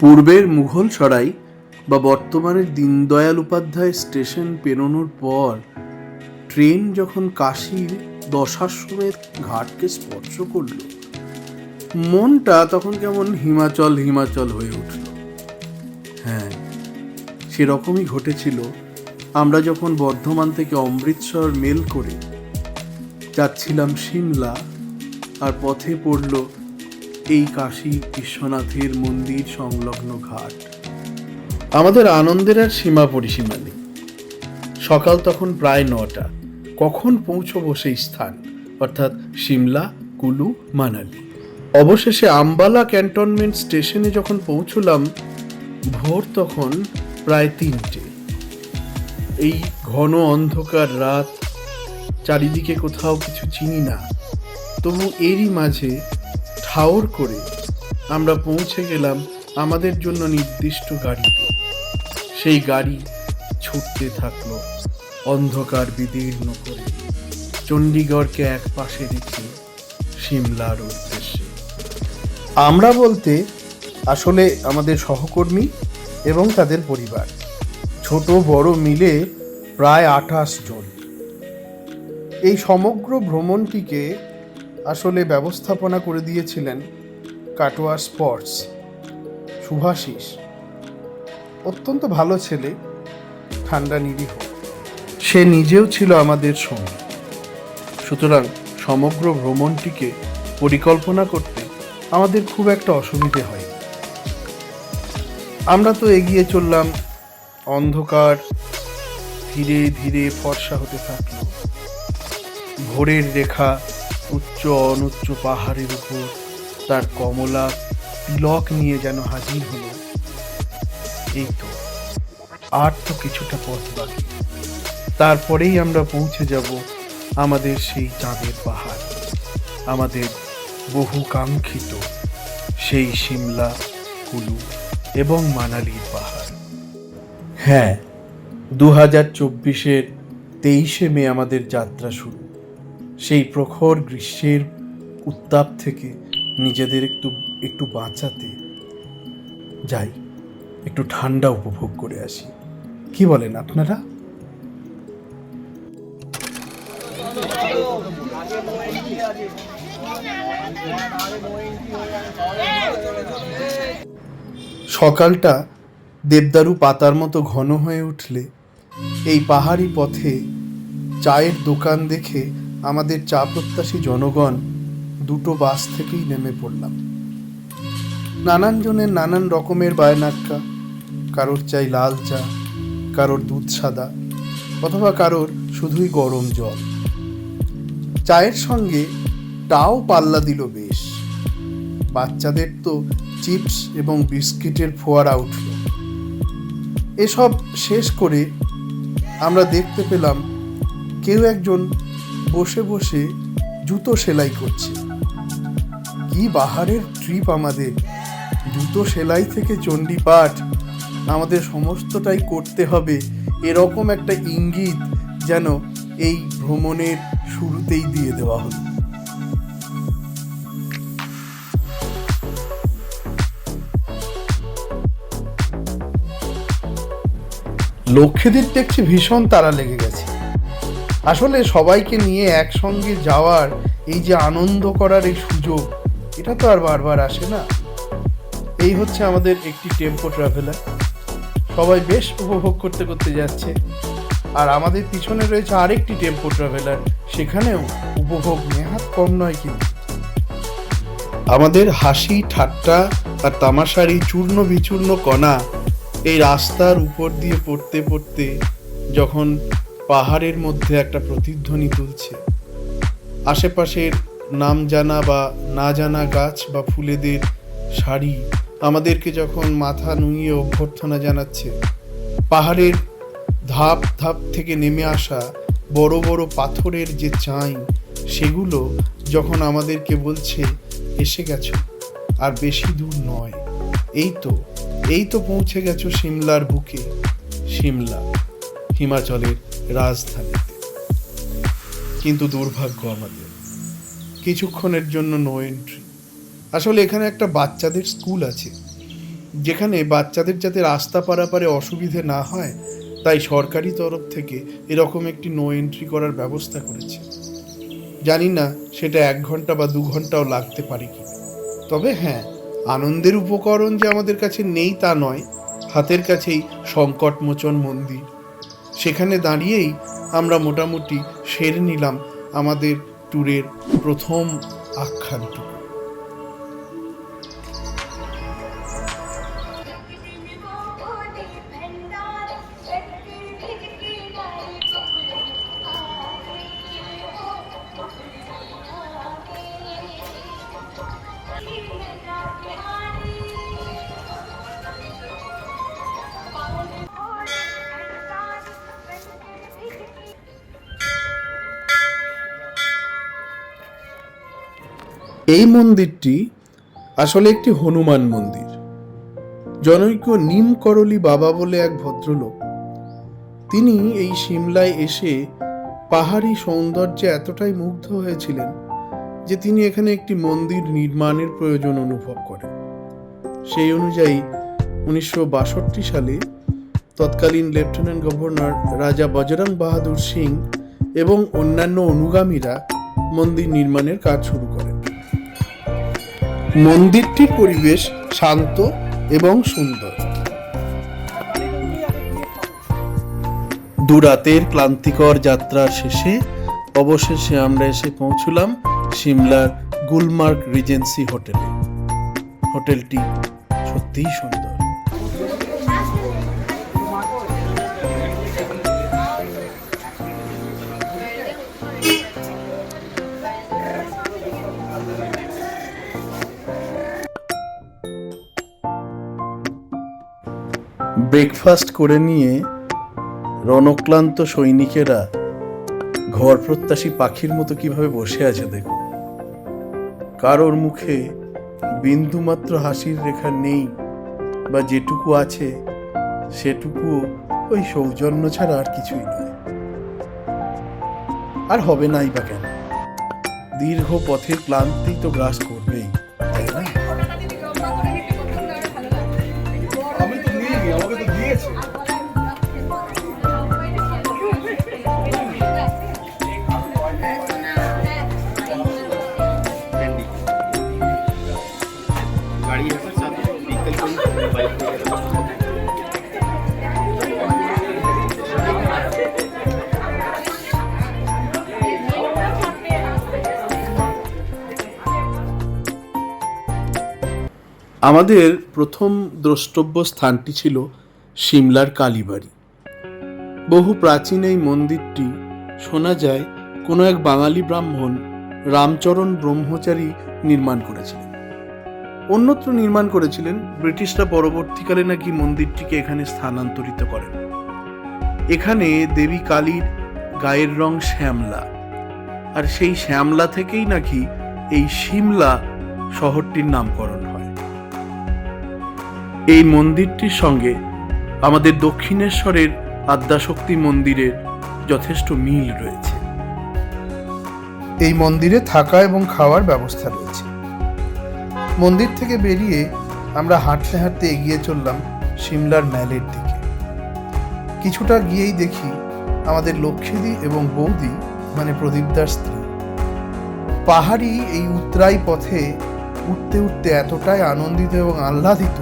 পূর্বের মুঘল সরাই বা বর্তমানের দীনদয়াল উপাধ্যায় স্টেশন পেরোনোর পর ট্রেন যখন কাশীর দশাশ্রমের ঘাটকে স্পর্শ করল, মনটা তখন কেমন হিমাচল হিমাচল হয়ে উঠল। হ্যাঁ সেরকমই ঘটেছিল। আমরা যখন বর্ধমান থেকে অমৃতসর মেল করে যাচ্ছিলাম সিমলা, আর পথে পড়ল এই কাশী বিশ্বনাথের মন্দির সংলগ্ন ঘাট। আমাদের আনন্দের আর সীমা পরিসীমা নেই। সকাল তখন প্রায় নটা। কখন পৌঁছবো সেই স্থান? অর্থাৎ সিমলা, কুলু, মানালি। অবশেষে আম্বালা ক্যান্টনমেন্ট স্টেশনে যখন পৌঁছলাম, ভোর তখন প্রায় তিনটে। এই ঘন অন্ধকার রাত, চারিদিকে কোথাও কিছু চিনি না। তবু এরই মাঝে ঠাওর করে আমরা পৌঁছে গেলাম আমাদের জন্য নির্দিষ্ট গাড়িতে। সেই গাড়ি ছুটতে থাকল অন্ধকার বিদীর্ণ করে। চণ্ডীগড়কে এক পাশে রেখে সিমলার উদ্দেশ্যে। আমরা বলতে আসলে আমাদের সহকর্মী এবং তাদের পরিবার। ছোট বড় মিলে প্রায় আঠাশ জন। এই সমগ্র ভ্রমণটিকে আসলে ব্যবস্থাপনা করে দিয়েছিলেন কাটোয়া স্পোর্টস, শুভাশিস। অত্যন্ত ভালো ছেলে, ঠান্ডা নিরীহ। সে নিজেও ছিল আমাদের সঙ্গে সুতরাং সমগ্র ভ্রমণটিকে পরিকল্পনা করতে আমাদের খুব একটা অসুবিধে হয়। আমরা তো এগিয়ে চললাম, অন্ধকার, ধীরে ধীরে ফর্সা হতে থাকল। ভোরের রেখা উচ্চ অনুচ্চ পাহাড়ের উপর তার কমলা তিলক নিয়ে যেন হাজির হলো। এই তো, আর তো কিছুটা পথ বাকি। তারপরেই আমরা পৌঁছে যাব আমাদের সেই চাঁদের পাহাড়, আমাদের বহু কাঙ্ক্ষিত সেই সিমলা, কুলু এবং মানালির পাহাড়। হ্যাঁ দু হাজার চব্বিশের তেইশে মে আমাদের যাত্রা শুরু। সেই প্রখর গ্রীষ্মের উত্তাপ থেকে নিজেদের একটু একটু বাঁচাতে যাই, একটু ঠান্ডা উপভোগ করে আসি। কি বলেন আপনারা? সকালটা দেবদারু পাতার মতো ঘন হয়ে উঠলে এই পাহাড়ি পথে চায়ের দোকান দেখে আমাদের চা প্রত্যাশী জনগণ দুটো বাস থেকেই নেমে পড়লাম। নানান জনের নানান রকমের বায়নাক্কা, কারোর চাই লাল চা, কারোর দুধ সাদা, অথবা কারোর শুধুই গরম জল। চায়ের সঙ্গে টাও পাল্লা দিল বেশ। বাচ্চাদের তো চিপস এবং বিস্কিটের ফোয়ারা উঠল। এসব শেষ করে আমরা দেখতে পেলাম কেউ একজন বসে বসে জুতো সেলাই করছে। কি বাহারের ট্রিপ আমাদের। জুতো সেলাই থেকে চণ্ডীপাঠ। আমাদের সমস্তটাই করতে হবে। এরকম একটা ইঙ্গিত যেন এই ভ্রমণের শুরুতেই দিয়ে দেওয়া হলো। লক্ষ্যদের দেখছি ভীষণ তারা লেগে গেছে। আসলে সবাইকে নিয়ে একসঙ্গে যাওয়ার এই যে আনন্দ করার এই সুযোগ, এটা তো আর বারবার আসে না। এই হচ্ছে আমাদের একটি টেম্পো ট্রাভেলার সবাই বেশ উপভোগ করতে করতে যাচ্ছে। আর আমাদের পিছনে রয়েছে আরেকটি টেম্পো ট্রাভেলার সেখানেও উপভোগ নেহাত কম নয় কিন্তু। আমাদের হাসি, ঠাট্টা আর তামাশার এই চূর্ণ বিচূর্ণ কণা এই রাস্তার উপর দিয়ে পড়তে পড়তে যখন পাহাড়ের মধ্যে একটা প্রতিধ্বনি তুলছে। আশেপাশের নাম জানা বা না জানা গাছ বা ফুলেদের শাড়ি আমাদেরকে যখন মাথা নুইয়ে অভ্যর্থনা জানাচ্ছে, পাহাড়ের ধাপ ধাপ থেকে নেমে আসা বড় বড় পাথরের যে চাই, সেগুলো যখন আমাদেরকে বলছে, এসে গেছো, আর বেশি দূর নয়। এই তো এই তো পৌঁছে গেছো সিমলার বুকে। সিমলা হিমাচলের রাজধানীতে কিন্তু দুর্ভাগ্য আমাদের। কিছুক্ষণের জন্য নো এন্ট্রি আসলে এখানে একটা বাচ্চাদের স্কুল আছে। যেখানে বাচ্চাদের যাতে রাস্তা পারাপারে অসুবিধে না হয়, তাই সরকারি তরফ থেকে এরকম একটি নো এন্ট্রি করার ব্যবস্থা করেছে। জানি না সেটা এক ঘণ্টা বা দু ঘন্টাও লাগতে পারে কি তবে হ্যাঁ আনন্দের উপকরণ যে আমাদের কাছে নেই তা নয়। হাতের কাছেই সংকটমোচন মন্দির সেখানে দাঁড়িয়েই আমরা মোটামুটি সেরে নিলাম আমাদের ট্যুরের প্রথম আখ্যানটুকু। এই মন্দিরটি আসলে একটি হনুমান মন্দির। জনৈক নিম করলি বাবা বলে এক ভদ্রলোক, তিনি এই সিমলায় এসে পাহাড়ি সৌন্দর্যে এতটাই মুগ্ধ হয়েছিলেন যে তিনি এখানে একটি মন্দির নির্মাণের প্রয়োজন অনুভব করেন। সেই অনুযায়ী উনিশশো বাষট্টি সালে তৎকালীন লেফটেন্যান্ট গভর্নর রাজা বজরং বাহাদুর সিং এবং অন্যান্য অনুগামীরা মন্দির নির্মাণের কাজ শুরু করেন। মন্দিরটির পরিবেশ শান্ত এবং সুন্দর। দুরাতের ক্লান্তিকর যাত্রার শেষে অবশেষে আমরা এসে পৌঁছলাম সিমলার গুলমার্গ রিজেন্সি হোটেলে। হোটেলটি সত্যিই সুন্দর। ব্রেকফাস্ট করে নিয়ে রণক্লান্ত সৈনিকেরা ঘর প্রত্যাশী পাখির মতো কীভাবে বসে আছে দেখুন। কারোর মুখে বিন্দুমাত্র হাসির রেখা নেই বা যেটুকু আছে সেটুকু ওই সৌজন্য ছাড়া আর কিছুই নয়। আর হবে নাই বা কেন? দীর্ঘ পথের ক্লান্তি তো গ্রাস করবেই। আমাদের প্রথম দ্রষ্টব্য স্থানটি ছিল সিমলার কালীবাড়ি। বহু প্রাচীন এই মন্দিরটি শোনা যায় কোনো এক বাঙালি ব্রাহ্মণ রামচরণ ব্রহ্মচারী নির্মাণ করেছিলেন। অন্যত্র নির্মাণ করেছিলেন, ব্রিটিশরা পরবর্তীকালে নাকি মন্দিরটিকে এখানে স্থানান্তরিত করেন। এখানে দেবী কালীর গায়ের রং শ্যামলা, আর সেই শ্যামলা থেকেই নাকি এই সিমলা শহরটির নামকরণ। এই মন্দিরটির সঙ্গে আমাদের দক্ষিণেশ্বরের আদ্যাশক্তি মন্দিরের যথেষ্ট মিল রয়েছে। এই মন্দিরে থাকা এবং খাওয়ার ব্যবস্থা রয়েছে। মন্দির থেকে বেরিয়ে আমরা হাঁটতে হাঁটতে এগিয়ে চললাম সিমলার ম্যালের দিকে। কিছুটা গিয়েই দেখি আমাদের লক্ষ্মীদি এবং বৌদি মানে প্রদীপদার স্ত্রী। পাহাড়ি এই উত্তরাই পথে উঠতে উঠতে এতটাই আনন্দিত এবং আহ্লাদিত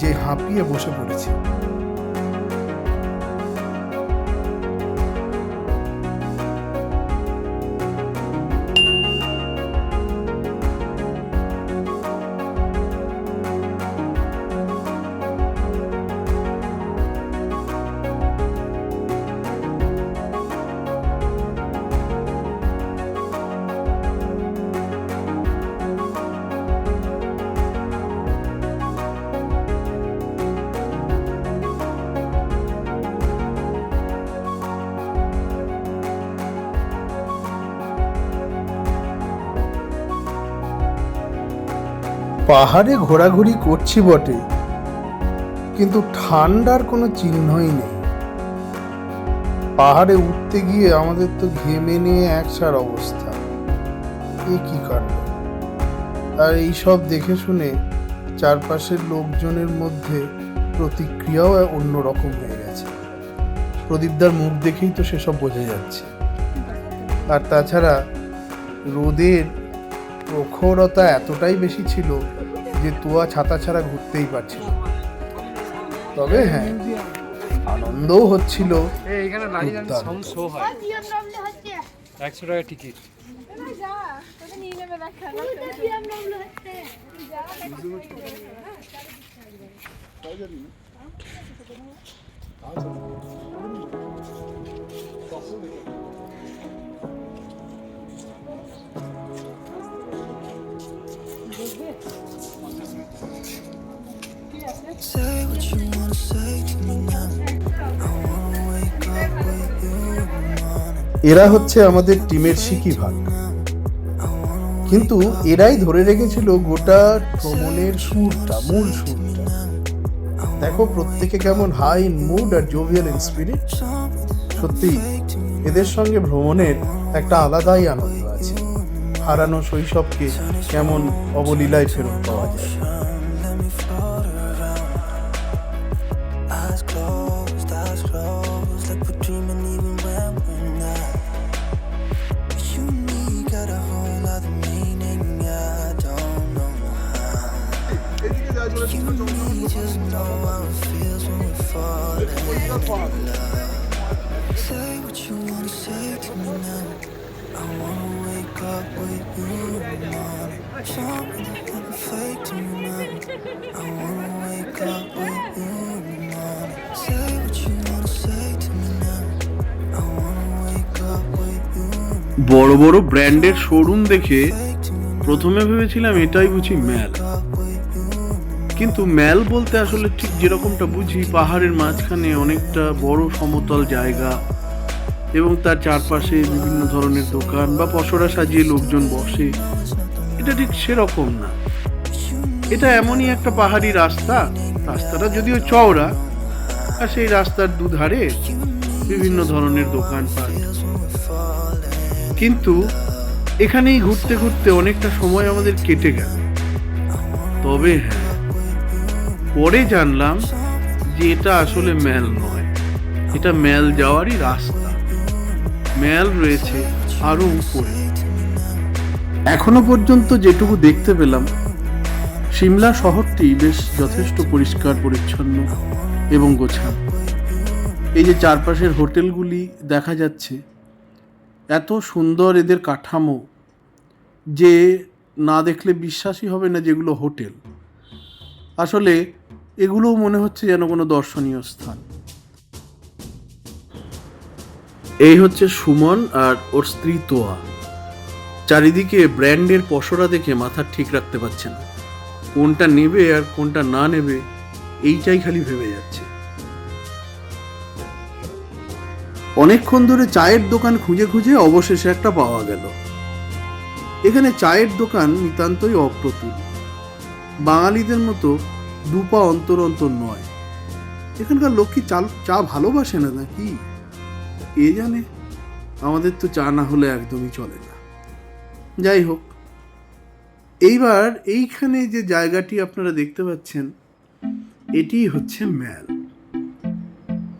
যে হাঁপিয়ে বসে পড়েছে। পাহাড়ে ঘোরাঘুরি করছি বটে, কিন্তু ঠান্ডার কোনো চিহ্নই নেই। পাহাড়ে উঠতে গিয়ে আমাদের তো ঘেমে নিয়ে একসার অবস্থা। এ কি কাণ্ড? আর এইসব দেখে শুনে চারপাশের লোকজনের মধ্যে প্রতিক্রিয়াও অন্যরকম হয়ে গেছে। প্রদীপদার মুখ দেখেই তো সেসব বোঝা যাচ্ছে। আর তাছাড়া রোদের প্রখরতা এতটাই বেশি ছিল যে তোয়া ছাতা ছাড়া ঘুরতেই পারছিল না। তবে হ্যাঁ আনন্দও হচ্ছিল। হয়। একশো টাকা টিকিট Say you এরা হচ্ছে আমাদের টিমের সিকি ভাগ। কিন্তু এরাই ধরে রেখেছিল গোটা ভ্রমণের সুরটা মূল সুরটা। দেখো প্রত্যেকে কেমন হাই মুড আর জোভিয়াল ইন স্পিরিট সত্যি এদের সঙ্গে ভ্রমণের একটা আলাদাই আনন্দ আছে। হারানো শৈশবকে কেমন অবলীলায় ফেরত পাওয়া যায়। বড় বড় ব্র্যান্ডের শোরুম দেখে প্রথমে ভেবেছিলাম এটাই বুঝি মেলা। কিন্তু ম্যাল বলতে আসলে ঠিক যেরকমটা বুঝি, পাহাড়ের মাঝখানে অনেকটা বড় সমতল জায়গা এবং তার চারপাশে বিভিন্ন ধরনের দোকান বা পসরা সাজিয়ে লোকজন বসে। এটা ঠিক সেরকম না। এটা এমনই একটা পাহাড়ি রাস্তা, রাস্তাটা যদিও চওড়া, আর সেই রাস্তার দুধারে বিভিন্ন ধরনের দোকান দোকানপাট কিন্তু এখানেই ঘুরতে ঘুরতে অনেকটা সময় আমাদের কেটে গেল। তবে হ্যাঁ পরে জানলাম যে এটা আসলে ম্যাল নয়। এটা ম্যাল যাওয়ারই রাস্তা। ম্যাল রয়েছে আরও উপরে। এখনও পর্যন্ত যেটুকু দেখতে পেলাম, সিমলা শহরটি বেশ যথেষ্ট পরিষ্কার, পরিচ্ছন্ন এবং গোছানো। এই যে চারপাশের হোটেলগুলি দেখা যাচ্ছে, এত সুন্দর এদের কাঠামো যে না দেখলে বিশ্বাসই হবে না যেগুলো হোটেল। আসলে এগুলোও মনে হচ্ছে যেন কোনো দর্শনীয় স্থান। এই হচ্ছে সুমন আর ওর স্ত্রী তোয়া। চারিদিকে ব্র্যান্ডের পসরা দেখে মাথা ঠিক রাখতে পারছে না। কোনটা নেবে আর কোনটা না নেবে, এইটাই খালি ভেবে যাচ্ছে। অনেকক্ষণ ধরে চায়ের দোকান খুঁজে খুঁজে অবশেষে একটা পাওয়া গেল। এখানে চায়ের দোকান নিতান্তই অপ্রতুল। বাঙালিদের মতো দুপা অন্তর অন্তর নয়। এখানকার লোক কি চাল চা ভালোবাসে না নাকি? কে জানে? আমাদের তো চা না হলে একদমই চলে না। যাই হোক, এইবার এইখানে যে জায়গাটি আপনারা দেখতে পাচ্ছেন, এটি হচ্ছে ম্যাল।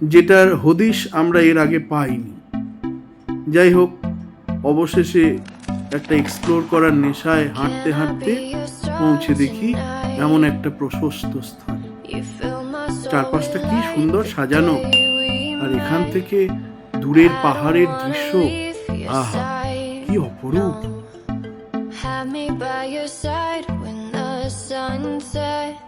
যেটার হদিশ আমরা এর আগে পাইনি। যাই হোক, অবশেষে একটা এক্সপ্লোর করার নেশায় হাঁটতে হাঁটতে পৌঁছে দেখি এমন একটা প্রশস্ত স্থান। চারপাশটা কি সুন্দর সাজানো। আর এখান থেকে দূরের পাহাড়ের দৃশ্য। আহা, কি অপরূপ। Have me by your side when the sun.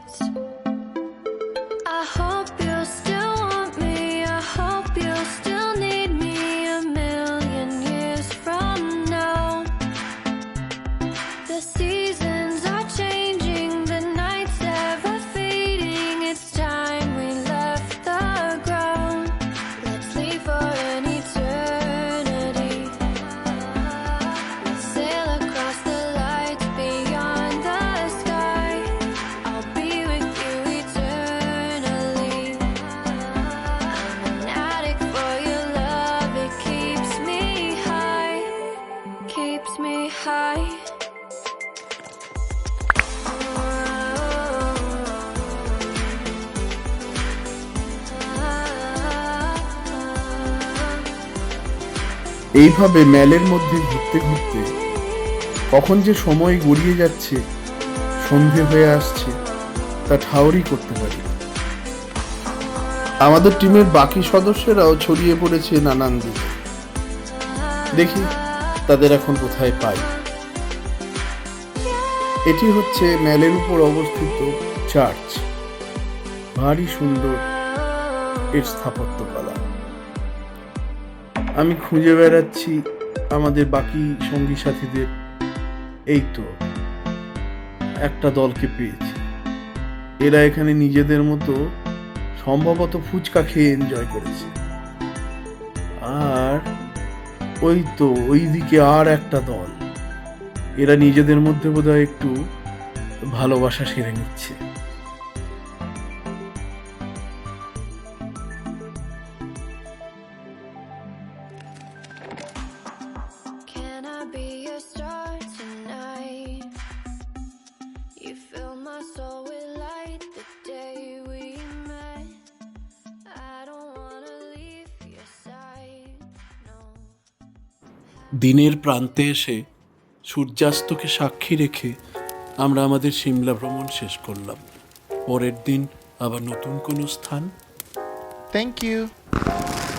এইভাবে ম্যালের মধ্যে ঘুরতে ঘুরতে কখন যে সময় গড়িয়ে যাচ্ছে, সন্ধে হয়ে আসছে, তা ঠাউরই করতে পারি আমাদের টিমের বাকি সদস্যরাও ছড়িয়ে পড়েছে নানান দিকে। দেখি তাদের এখন কোথায় পাই। এটি হচ্ছে ম্যালের উপর অবস্থিত চার্চ। ভারী সুন্দর এর স্থাপত্যকলা। আমি খুঁজে বেড়াচ্ছি আমাদের বাকি সঙ্গী সাথীদের। এই তো, একটা দলকে পেয়েছি। এরা এখানে নিজেদের মতো সম্ভবত ফুচকা খেয়ে এনজয় করেছে। আর ওই তো ওই দিকে আর একটা দল। এরা নিজেদের মধ্যে বোধহয় একটু ভালোবাসা সেরে নিচ্ছে। দিনের প্রান্তে এসে সূর্যাস্তকে সাক্ষী রেখে আমরা আমাদের সিমলা ভ্রমণ শেষ করলাম পরের দিন আবার নতুন কোনো স্থান থ্যাংক you.